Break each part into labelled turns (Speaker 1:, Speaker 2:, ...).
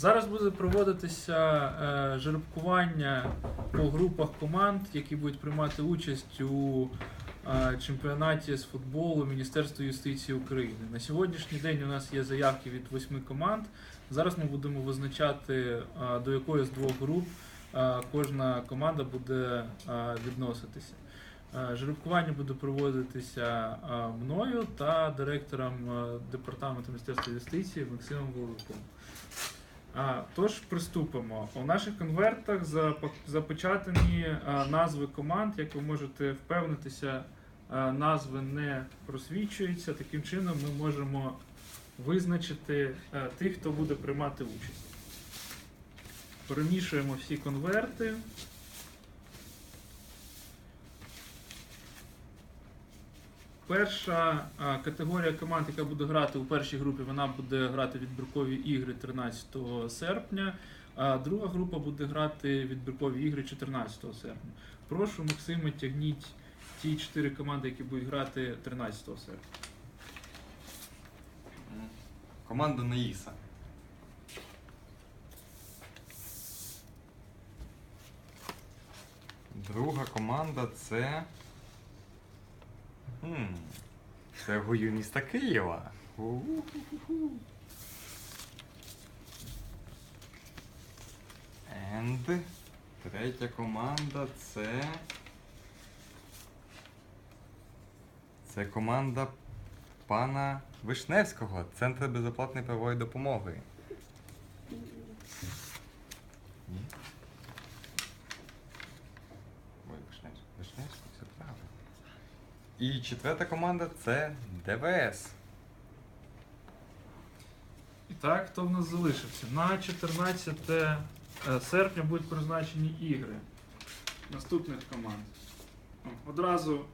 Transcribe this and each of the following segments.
Speaker 1: Зараз буде проводитися е, жеребкування по групах команд, які будуть приймати участь у е, чемпіонаті з футболу Міністерства юстиції України. На сьогоднішній день у нас є заявки від восьми команд. Зараз ми будемо визначати, е, до якої з двох груп кожна команда буде відноситися. Жеребкування буде проводитися мною та директором департаменту Міністерства юстиції Максимом Воловиком. А, Тож приступимо. У наших конвертах запечатані назви команд. Як ви можете впевнитися, назви не просвічуються. Таким чином ми можемо визначити тих, хто буде приймати участь. Перемішуємо всі конверти. Перша категорія команд, яка буде грати у першій групі, вона буде грати відбіркові ігри 13 серпня. А друга група буде грати відбіркові ігри 14 серпня. Прошу, Максиме, тягніть ті чотири команди, які будуть грати 13 серпня.
Speaker 2: Команда Наїса. Друга команда це. Хм. Це гою міста Києва. And третя команда це. Це команда пана Вишневського, Центр безоплатної правової допомоги. І четверта команда це ДВС.
Speaker 1: І так, хто в нас залишився? На 14 е, серпня будуть призначені ігри наступних команд. Одразу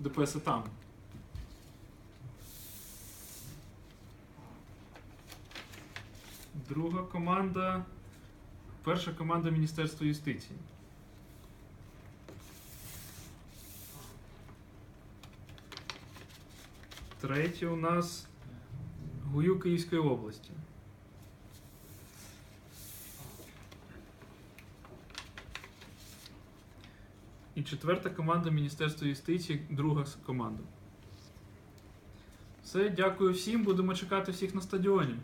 Speaker 1: ДПС і там. Друга команда. Перша команда Міністерства юстиції. Третя у нас ГУЮ Київської області. І четверта команда Міністерства юстиції, друга команда. Все, дякую всім. Будемо чекати всіх на стадіоні.